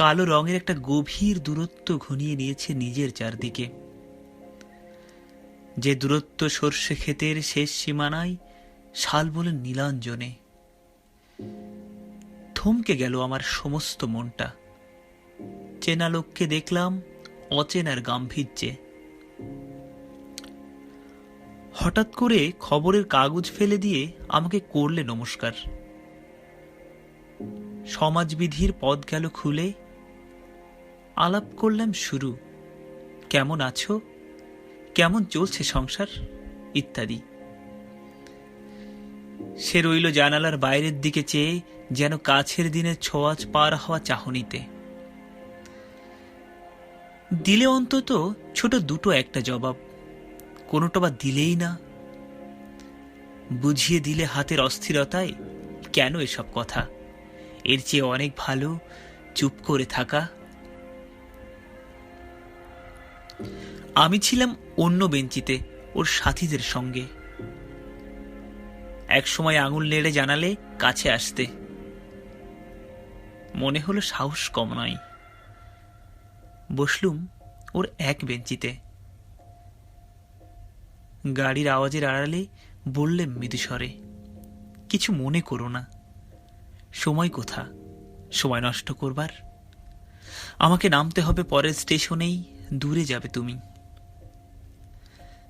কালো রঙের একটা গভীর দূরত্ব ঘনিয়ে নিয়েছে নিজের চারদিকে। যে দূরত্ব সর্ষে ক্ষেতের শেষ সীমানায়, শাল বলে নীলাঞ্জনে। থমকে গেল আমার সমস্ত মনটা। চেনা লোককে দেখলাম অচেনার গাম্ভীর্যে। হঠাৎ করে খবরের কাগজ ফেলে দিয়ে আমাকে করলে নমস্কার। সমাজবিধির পদ গেল খুলে আলাপ করলাম শুরু। কেমন আছো? কেমন চলছে সংসার? ইত্যাদি। সে রইল জানালার বাইরের দিকে চেয়ে যেন কাছের দিনের ছোঁয়াচ পার হওয়া চাহনিতে। দিলে অন্তত ছোট দুটো একটা জবাব। কোনোটা বা দিলেই না। বুঝিয়ে দিলে হাতের অস্থিরতায় কেন এসব কথা? এর চেয়ে অনেক ভালো চুপ করে থাকা। আমি ছিলাম অন্য বেঞ্চিতে ওর সাথীদের সঙ্গে। এক সময় আঙুল নেড়ে জানালে কাছে আসতে। মনে হলো সাহস কম নয়। বসলুম ওর এক বেঞ্চিতে। গাড়ির আওয়াজের আড়ালে বললে মৃদুস্বরে, কিছু মনে করো না। সময় কোথা? সময় নষ্ট করবার? আমাকে নামতে হবে পরের স্টেশনেই, দূরে যাবে তুমি।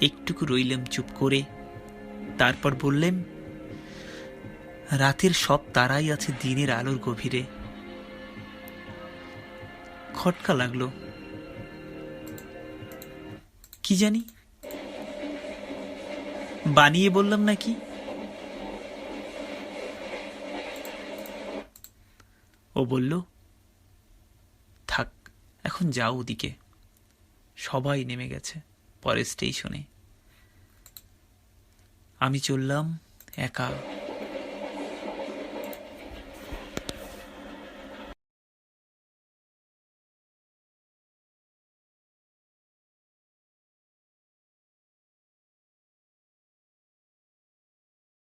একটুকু রইলাম চুপ করে। তারপর বললেন রাতের সব তারাই আছে দিনের আলোর গভীরে। খটকা লাগল। কি জানি? বানিয়ে বললাম নাকি? ও বলল, থাক, এখন যাও ওদিকে। সবাই নেমে গেছে। পরের স্টেশনে। আমি চললাম একা।